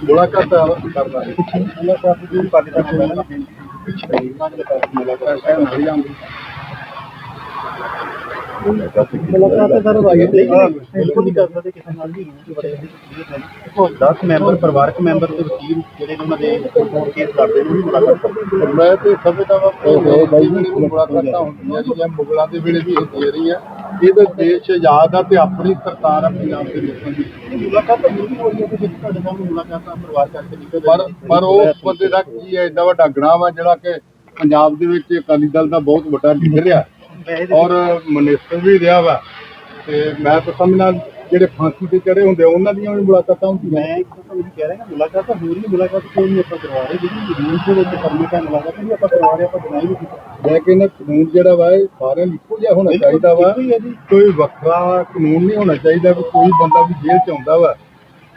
ਮੁਲਾਕਾਤ ਕਰਨਾ ਹੈ। ਮੁਲਾਕਾਤ ਦੀ ਪਾਰਟੀ ਦਾ ਮੈਂਬਰ ਹੈ ਪਿੱਛੇ ਮੁਲਾਕਾਤ ਹੈ ਨਹੀਂ ਆਉਂਦੀ। ਮੁਲਾਕਾਤ ਸਰ ਵਾਗੇ ਬਿਲਕੁਲ। ਨਹੀਂ ਕਰ ਸਕਦੇ ਕਿਸੇ ਨਾਲ ਵੀ 10 ਮੈਂਬਰ ਪਰਿਵਾਰਕ ਮੈਂਬਰ ਤੇ ਵਕੀਲ ਜਿਹੜੇ ਨੇ ਉਹਨਾਂ ਦੇ ਕੇਸ ਲੜਦੇ ਨੇ ਉਹ ਵੀ ਮੁਲਾਕਾਤ ਕਰਦੇ ਮੈਂ ਤੇ ਸਮਝਦਾ ਵਾ ਉਹ ਬਾਈ ਜੀ ਮੁਲਾਕਾਤਾਂ ਹੁੰਦੀਆਂ ਜਿਹੜੀਆਂ ਮੁਗਲਾਂ ਦੇ ਵੇਲੇ ਵੀ ਹੁੰਦੀਆਂ ਰਹੀਆਂ ਇਹਦਾ ਦੇਸ਼ ਆਜ਼ਾਦ ਆ ਤੇ ਆਪਣੀ ਸਰਕਾਰ ਆ ਪੰਜਾਬ ਦੇ ਵਿੱਚ ਦੀ। ਮੁਲਾਕਾਤ ਤਾਂ ਜ਼ਰੂਰ ਹੋਈ ਹੈ ਕਿ ਤੁਹਾਡੇ ਸਾਹਮਣੇ ਮੁਲਾਕਾਤਾਂ ਪਰਿਵਾਰ ਕਰਕੇ ਨਿਕਲ ਪਰ ਪਰ ਉਸ ਬੰਦੇ ਦਾ ਕੀ ਹੈ ਏਡਾ ਵੱਡਾ ਗਣਾ ਵਾ ਜਿਹੜਾ ਕਿ ਪੰਜਾਬ ਦੇ ਵਿੱਚ ਅਕਾਲੀ ਦਲ ਦਾ ਬਹੁਤ ਵੱਡਾ ਲੀਡਰ ਆ। ਔਰ ਮਨਿਸਟਰ ਵੀ ਰਿਹਾ ਵਾ। ਤੇ ਮੈਂ ਤਾਂ ਸਮਝਣਾ ਜਿਹੜੇ ਫਾਂਸੀ ਤੇ ਚੜੇ ਹੁੰਦੇ ਆ, ਉਹਨਾਂ ਦੀਆਂ ਵੀ ਮੁਲਾਕਾਤਾਂ ਹੁੰਦੀਆਂ। ਮੈਂ ਇੱਕ ਤੁਹਾਨੂੰ ਕਹਿ ਰਿਹਾ ਕਿ ਮੁਲਾਕਾਤ ਤਾਂ ਹੋ ਰਹੀ ਮੁਲਾਕਾਤ ਕੋਈ ਨਹੀਂ ਆਪਾਂ ਕਰਵਾ ਰਹੇ ਜਿਹੜੀ ਰੂਲ ਦੇ ਵਿੱਚ ਪਰਮਿਟ ਹੈ ਮੁਲਾਕਾਤ ਵੀ ਆਪਾਂ ਕਰਵਾ ਰਹੇ ਆਪਾਂ ਬਣਾਈ ਵੀ ਮੈਂ ਕਹਿੰਦਾ ਕਾਨੂੰਨ ਜਿਹੜਾ ਵਾ ਇਹ ਸਾਰਿਆਂ ਲਈ ਇੱਕੋ ਜਿਹਾ ਹੋਣਾ ਚਾਹੀਦਾ ਵਾ। ਕੋਈ ਵੱਖਰਾ ਕਾਨੂੰਨ ਨਹੀਂ ਹੋਣਾ ਚਾਹੀਦਾ ਕਿ ਕੋਈ ਬੰਦਾ ਵੀ ਜੇਲ੍ਹ ਚ ਆਉਂਦਾ ਵਾ।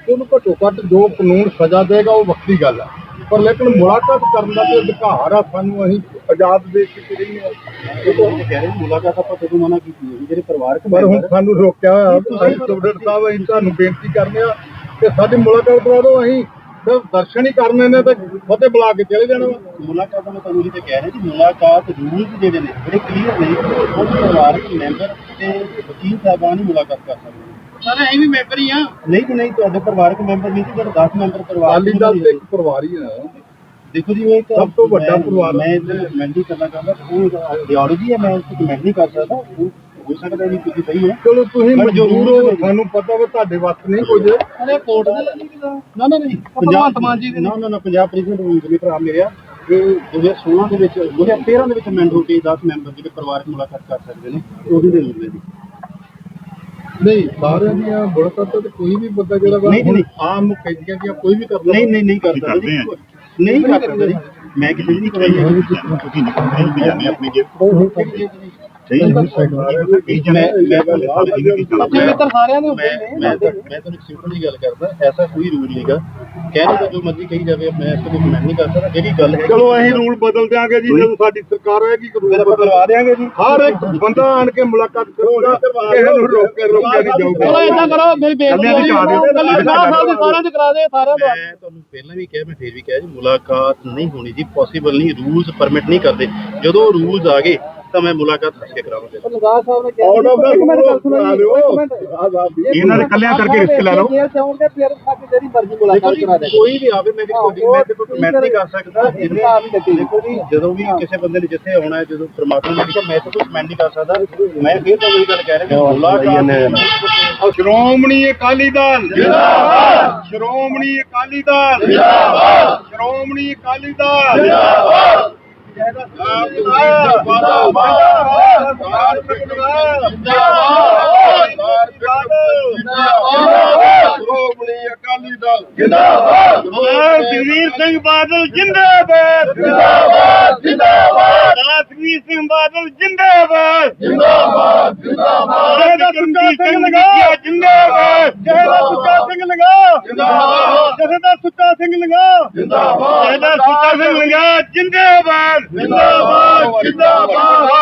ਤੇ ਉਹਨੂੰ ਘੱਟੋ ਘੱਟ ਜੋ ਕਾਨੂੰਨ ਸਜ਼ਾ ਦੇਗਾ ਉਹ ਵੱਖਰੀ ਗੱਲ ਆ। ਪਰ ਲੇਕਿਨ ਮੁਲਾਕਾਤ ਕਰਨ ਦਾ ਤੇ ਅਧਿਕਾਰ ਆ ਸਾਨੂੰ ਅਸੀਂ ਆਜ਼ਾਦ ਦੇਸ਼ ਵਿੱਚ ਰਹਿੰਦੇ ਆ ਇਹ ਤਾਂ ਅਸੀਂ ਕਹਿ ਰਹੇ ਹਾਂ, ਮੁਲਾਕਾਤ ਆਪਾਂ ਕਦੋਂ ਮਨਾ ਕੀਤੀ ਹੈ? ਜਿਹੜੇ ਪਰਿਵਾਰਕ ਪਰ ਹੁਣ ਸਾਨੂੰ ਰੋਕਿਆ ਹੋਇਆ ਸਾਡੇ ਸਟੂਡੈਂਟ ਸਾਹਿਬ ਅਸੀਂ ਤੁਹਾਨੂੰ ਬੇਨਤੀ ਕਰਨੇ ਆ ਕਿ ਸਾਡੀ ਮੁਲਾਕਾਤ ਕਰਾ ਦਿਓ। ਅਸੀਂ ਸਿਰਫ ਦਰਸ਼ਨ ਹੀ ਕਰਨੇ ਨੇ ਤੇ ਫਤਿਹ ਬੁਲਾ ਕੇ ਚਲੇ ਜਾਣਾ ਵਾ। ਮੁਲਾਕਾਤ ਮੈਂ ਤੁਹਾਨੂੰ ਇਹ ਤੇ ਕਹਿ ਰਿਹਾ ਜੀ ਮੁਲਾਕਾਤ ਰੂਲਸ ਜਿਹੜੇ ਨੇ ਬੜੇ ਕਲੀਅਰ ਨੇ ਉਹ ਪਰਿਵਾਰਕ ਮੈਂਬਰ ਤੇ ਵਕੀਲ ਸਾਹਿਬਾਨ ਹੀ ਮੁਲਾਕਾਤ ਕਰ ਸਕਦੇ ਨੇ। ਸਾਰੇ ਅਸੀਂ ਵੀ ਮੈਂਬਰ ਹੀ ਆ। ਨਹੀਂ ਜੀ ਨਹੀਂ ਤੁਹਾਡੇ ਪਰਿਵਾਰਕ ਮੈਂਬਰ ਨਹੀਂ ਸੀ ਜਿਹੜੇ 10 ਮੈਂਬਰ ਪਰਿਵਾਰ ਅਕਾਲੀ ਦਲ ਤੇ ਇੱਕ ਪਰਿਵਾਰ ਹੀ ਹੈ ਦੇਖੋ ਜੀ ਇੱਕ ਸਭ ਤੋਂ ਵੱਡਾ ਪਰਿਵਾਰ। ਮੈਂ ਕਮੈਂਟ ਨਹੀਂ ਕਰਨਾ ਚਾਹੁੰਦਾ ਉਹ ਆਈਡੀਓਲੋਜੀ ਹੈ ਮੈਂ ਉਸ ਕਮੈਂਟ ਨਹੀਂ ਕਰ ਸਕਦਾ ਉਹ ਹੋ ਸਕਦਾ ਨਹੀਂ ਤੁਸੀਂ ਸਹੀ ਹੈ। ਚਲੋ ਤੁਸੀਂ ਮਜਬੂਰ ਹੋ ਸਾਨੂੰ ਪਤਾ ਵਾ ਤੁਹਾਡੇ ਵੱਸ ਨਹੀਂ ਕੁਝ। ਅਰੇ ਕੋਰਟ ਦੇ ਲੱਗੀ ਕਿਦਾ ਨਾ ਨਾ ਨਹੀਂ ਭਗਵੰਤ ਮਾਨ ਜੀ ਦੇ ਨੇ। ਨਾ। ਨਾ ਪੰਜਾਬ ਪ੍ਰੈਜ਼ੀਡੈਂਟ ਰੂਲ ਭਰਾ ਮੇਰੇ ਆ। ਇਹ 2016 ਦੇ ਵਿੱਚ 2013 ਦੇ ਵਿੱਚ ਅਮੈਂਡ ਹੋ ਕੇ 10 ਮੈਂਬਰ ਜਿਹੜੇ ਪਰਿਵਾਰਕ ਮੁਲਾਕਾਤ ਕਰ ਸਕਦੇ ਨੇ ਉਹਦੇ ਦੇ ਨੇ। ਜੀ ਨਹੀਂ ਸਾਰਿਆਂ ਦੀਆਂ ਮੁਲਾਕਾਤਾਂ ਤੇ ਕੋਈ ਵੀ ਬੰਦਾ ਜਿਹੜਾ ਵਾ ਨਹੀਂ, ਨਹੀਂ। ਆਮ ਕੈਦੀਆਂ ਦੀਆਂ ਕੋਈ ਵੀ ਕਰਦਾ। ਨਹੀਂ ਨਹੀਂ ਨਹੀਂ ਕਰ ਸਕਦਾ ਜੀ ਨਹੀਂ ਕਰ ਸਕਦਾ ਜੀ ਮੈਂ ਕਿਸੇ ਦੀ ਨਹੀਂ ਕਰਾਈ ਤੁਸੀਂ ਨਿਕਲ ਵੀ ਜਾਂਦੇ ਆਪਣੀ ਜੇਬ ਸਹੀ ਹੈ। ਕਈ ਜਣੇ ਮੈਂ- ਮੈਂ- ਆਪਣੇ ਮਿੱਤਰ ਸਾਰਿਆਂ ਦੇ ਹੁੰਦੇ ਮੈਂ ਨੇ ਮੈਂ ਤਾਂ ਮੈਂ ਤੁਹਾਨੂੰ ਸਿੰਪਲ ਜੀ ਗੱਲ ਕਰਦਾ ਐਸਾ ਕੋਈ ਰੂਲ ਨਹੀਂਗਾ ਕਹਿਣੇ ਦਾ ਜੋ ਮਰਜ਼ੀ ਕਹੀ ਜਾਵੇ ਮੈਂ ਇਸ ਤੋਂ ਕਮੈਂਟ ਨਹੀਂ ਕਰ ਸਕਦਾ। ਜਿਹੜੀ ਗੱਲ ਹੈ ਚਲੋ ਅਸੀਂ ਰੂਲ ਬਦਲ ਦਿਆਂਗੇ ਜੀ ਜਦੋਂ ਸਾਡੀ ਸਰਕਾਰ ਹੋਏਗੀ ਕਿ ਫਿਰ ਰੂਲ ਆਪਾਂ ਬਦਲ ਕਰਵਾ ਦੇਾਂਗੇ ਜੀ। ਹਰ ਇੱਕ ਬੰਦਾ ਆਣ ਕੇ ਮੁਲਾਕਾਤ ਕਰੂਗਾ ਕਿਸੇ ਨੂੰ ਰੋਕ ਕੇ ਰੋਕਿਆ ਨਹੀਂ ਚਲੋ ਜਾਊਗਾ। ਏਦਾਂ ਕਰੋ ਮੇਰੀ ਬੇਨਤੀ ਹੈ ਜੀ ਕਰਾ ਦਿਓ। ਕੱਲੀ 50 ਸਾਲ ਦੇ ਸਾਰਿਆਂ ਦੇ ਕਰਾ ਦੇ ਸਾਰਿਆਂ ਦਾ ਮੈਂ ਤੁਹਾਨੂੰ ਪਹਿਲਾਂ ਵੀ ਕਿਹਾ ਮੈਂ ਫੇਰ ਵੀ ਕਿਹਾ ਜੀ ਮੁਲਾਕਾਤ ਨਹੀਂ ਹੋਣੀ ਜੀ ਪੋਸੀਬਲ ਨਹੀਂ ਰੂਲਸ ਪਰਮਿਟ ਨਹੀਂ ਕਰਦੇ। ਜਦੋਂ ਰੂਲਸ ਆ ਗਏ ਤਾਂ ਮੈਂ ਮੁਲਾਕਾਤ ਹੱਸ ਕੇ ਕਰਾਵਾਂਗਾ ਲਗਾ ਸਾਹਿਬ ਨੇ ਆਊਟ ਆਫ ਦਾ ਇੱਕ ਮਿੰਟ ਗੱਲ ਸੁਣੋ ਆ ਜੀ ਇੱਕ ਮਿੰਟ। ਇਹਨਾਂ ਦੇ ਕੱਲਿਆਂ ਕਰਕੇ ਰਿਸਕ ਲੈ ਲਓ। ਜੇਲ੍ਹ ਚ ਆਉਣਗੇ ਫਿਰ ਸਾਡੀ ਜਿਹੜੀ ਮਰਜ਼ੀ ਦੇਖੋ ਮੁਲਾਕਾਤ ਜੀ ਕਰਾ ਦੇ ਕੋਈ ਵੀ ਆਵੇ ਮੈਂ ਕੋਈ ਮੈਂ ਤੇ ਕੋਈ ਕਮੈਂਟ ਨਹੀਂ ਕਰ ਸਕਦਾ ਜਿੰਨੇ ਹਿਸਾਬ ਹੀ ਲੱਗੇ। ਦੇਖੋ ਜੀ ਜਦੋਂ ਵੀ ਕਿਸੇ ਬੰਦੇ ਨੇ ਜਿੱਥੇ ਆਉਣਾ ਹੈ ਜਦੋਂ ਪ੍ਰਮਾਤਮਾ ਨੇ ਲਿਖਿਆ ਮੈਂ ਤਾਂ ਕੋਈ ਕਮੈਂਟ ਨਹੀਂ ਕਰ ਸਕਦਾ। ਮੈਂ ਫੇਰ ਤਾਂ ਉਹੀ ਗੱਲ ਕਹਿ ਰਿਹਾ ਕਿ ਮੁਲਾਕਾਤ ਸ਼੍ਰੋਮਣੀ ਅਕਾਲੀ ਦਲ। ਜਿੰਦਾਬਾਦ। ਸ਼੍ਰੋਮਣੀ ਅਕਾਲੀ ਦਲ। ਜਿੰਦਾਬਾਦ। ਸ਼੍ਰੋਮਣੀ ਅਕਾਲੀ ਦਲ। ਜਿੰਦਾਬਾਦ। ਸ਼੍ਰੋਮਣੀ ਅਕਾਲੀ ਦਲ ਜਿੰਦਾਬਾਦ ਜਗਵੀਰ ਸਿੰਘ ਬਾਦਲ ਜਿੰਦਾਬਾਦ। ਜਿੰਦਾਬਾਦ ਜਿੰਦਾਬਾਦ ਰਾਜਵੀਰ ਸਿੰਘ ਬਾਦਲ ਜਿੰਦਾਬਾਦ ਜਿੰਦਾਬਾਦ ਜਿੰਦਾਬਾਦ ਜੈ ਦਾ ਸੁੱਚਾ ਸਿੰਘ ਲਗਾ। ਜਿੰਦਾਬਾਦ ਜੈ ਦਾ ਸੁੱਚਾ ਸਿੰਘ ਲਗਾ। ਜਿੰਦਾਬਾਦ ਸੁੱਚਾ ਸਿੰਘ ਲਗਾ। ਜਿੰਦਾਬਾਦ। ਦਾ ਸੁੱਚਾ ਸਿੰਘ ਲਗਾ ਜਿੰਦਾਬਾਦ। ਜਿੰਦਾਬਾਦ ਜਿੰਦਾਬਾਦ।